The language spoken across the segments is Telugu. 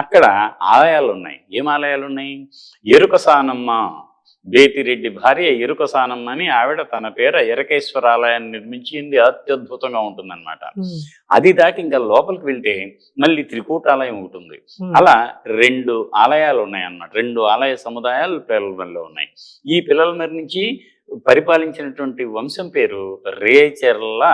అక్కడ ఆలయాలు ఉన్నాయి ఏం ఆలయాలు ఉన్నాయి ఎరుక సానమ్మ బేతిరెడ్డి భార్య ఎరుక సానమ్మ అని ఆవిడ తన పేర ఎరకేశ్వర ఆలయాన్ని నిర్మించింది అత్యద్భుతంగా ఉంటుందన్నమాట. అది దాటి ఇంకా లోపలికి వెళ్తే మళ్ళీ త్రికూటాలయం ఉంటుంది ఉమ్, అలా రెండు ఆలయాలు ఉన్నాయి అన్నమాట రెండు ఆలయ సముదాయాలు పిల్లలమరిలో ఉన్నాయి. ఈ పిల్లలమరి నుంచి పరిపాలించినటువంటి వంశం పేరు రేచెర్ల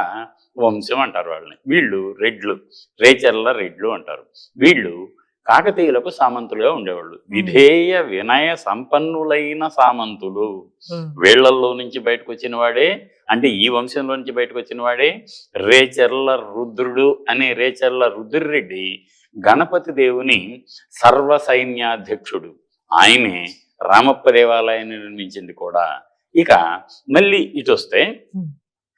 వంశం అంటారు వాళ్ళని. వీళ్ళు రెడ్లు. రేచెర్ల రెడ్లు అంటారు. వీళ్ళు కాకతీయులకు సామంతులుగా ఉండేవాళ్ళు. విధేయ వినయ సంపన్నులైన సామంతులు. ఉమ్, వీళ్ళల్లో నుంచి బయటకు వచ్చిన వాడే అంటే ఈ వంశంలో నుంచి బయటకు వచ్చిన వాడే రేచర్ల రుద్రుడు అనే రేచర్ల రుద్రురెడ్డి గణపతి దేవుని సర్వ సైన్యాధ్యక్షుడు ఆయనే రామప్ప దేవాలయాన్ని నిర్మించింది కూడా. ఇక మళ్ళీ ఇటు వస్తే.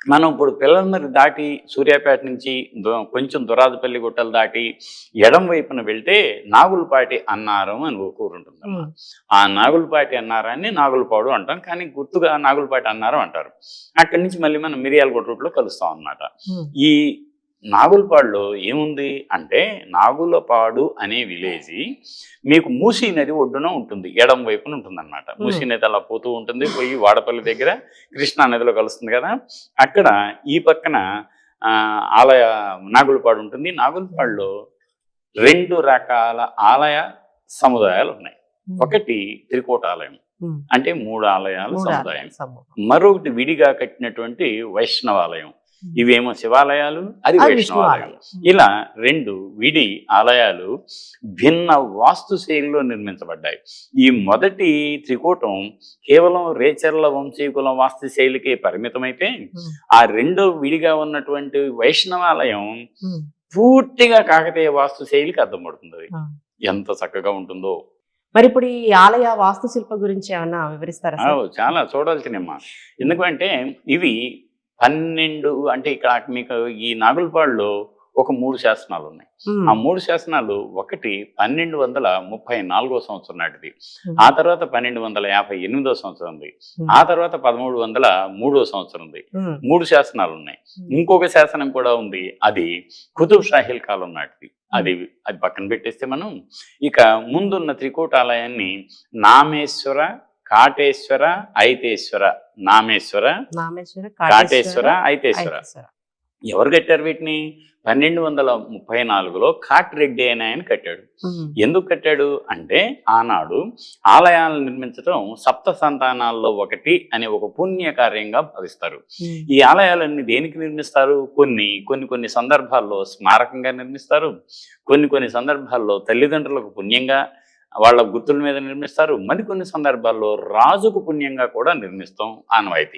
మనం ఇప్పుడు పిల్లలమరి దాటి సూర్యాపేట నుంచి దు- కొంచెం దురాజపల్లి గుట్టలు దాటి ఎడం వైపున వెళ్తే నాగులపాటి అన్నారం అని ఒక ఊరు ఉంటుంది ఆ నాగులపాటి అన్నారాన్ని నాగులపాడు అంటాం కానీ గుర్తుగా నాగులపాటి అన్నారం అంటారు. అక్కడి నుంచి మళ్ళీ మనం మిరియాలగూడ రూట్లో కలుస్తాం అన్నమాట. ఈ నాగులపాడులో ఏముంది అంటే నాగులపాడు అనే విలేజ్ మీకు మూసీ నది ఒడ్డున ఉంటుంది ఎడం వైపున ఉంటుంది అనమాట మూసీ నది అలా పోతూ ఉంటుంది పోయి వాడపల్లి దగ్గర కృష్ణా నదిలో కలుస్తుంది కదా. అక్కడ ఈ పక్కన ఆ, ఆలయ నాగులపాడు ఉంటుంది. నాగులపాడులో రెండు రకాల ఆలయ సముదాయాలు ఉన్నాయి. ఒకటి త్రికోటాలయం ఉమ్, అంటే మూడు ఆలయాల సముదాయం. మరొకటి విడిగా కట్టినటువంటి వైష్ణవాలయం. ఇవేమో శివాలయాలు అది వైష్ణవాలయం ఇలా రెండు విడి ఆలయాలు భిన్న వాస్తు శైలిలో నిర్మించబడ్డాయి. ఈ మొదటి త్రికూటం కేవలం రేచర్ల వంశీకుల వాస్తు శైలికి పరిమితమైతే ఆ రెండో విడిగా ఉన్నటువంటి వైష్ణవాలయం పూర్తిగా కాకతీయ వాస్తు శైలికి అర్థం పడుతుంది. ఎంత చక్కగా ఉంటుందో. మరి ఇప్పుడు ఈ ఆలయ వాస్తుశిల్ప గురించి ఏమన్నా వివరిస్తారా? చాలా చూడాల్సినమ్మా ఎందుకంటే ఇవి పన్నెండు అంటే ఇక్కడ మీకు ఈ నాగులపాడులో ఒక మూడు శాసనాలు ఉన్నాయి. ఆ మూడు శాసనాలు ఒకటి పన్నెండు వందల ముప్పై నాలుగో సంవత్సరం నాటిది. ఆ తర్వాత పన్నెండు వందల యాభై ఎనిమిదో సంవత్సరం ఉంది. ఆ తర్వాత పదమూడు వందల మూడో సంవత్సరం ఉంది. మూడు శాసనాలు ఉన్నాయి. ఇంకొక శాసనం కూడా ఉంది. అది కుతుబ్ షాహీల్ కాలం నాటిది. అది అది పక్కన పెట్టేస్తే మనం ఇక ముందున్న త్రికూటాలయాన్ని నామేశ్వర కాటేశ్వర ఐతేశ్వర నామేశ్వర నామేశ్వర కాటేశ్వర ఐతేశ్వర. ఎవరు కట్టారు వీటిని? పన్నెండు వందల ముప్పై నాలుగులో కాటిరెడ్డి అనే ఆయన కట్టాడు. ఎందుకు కట్టాడు? అంటే ఆనాడు ఆలయాలను నిర్మించడం సప్త సంతానాల్లో ఒకటి అనే ఒక పుణ్య కార్యంగా భావిస్తారు ఈ ఆలయాలన్నీ దేనికి నిర్మిస్తారు? కొన్ని కొన్ని కొన్ని సందర్భాల్లో స్మారకంగా నిర్మిస్తారు. కొన్ని కొన్ని సందర్భాల్లో తల్లిదండ్రులకు పుణ్యంగా వాళ్ళ గుర్తుల మీద నిర్మిస్తారు. మరికొన్ని సందర్భాల్లో రాజుకు పుణ్యంగా కూడా నిర్మిస్తాం ఆనవాయితీ.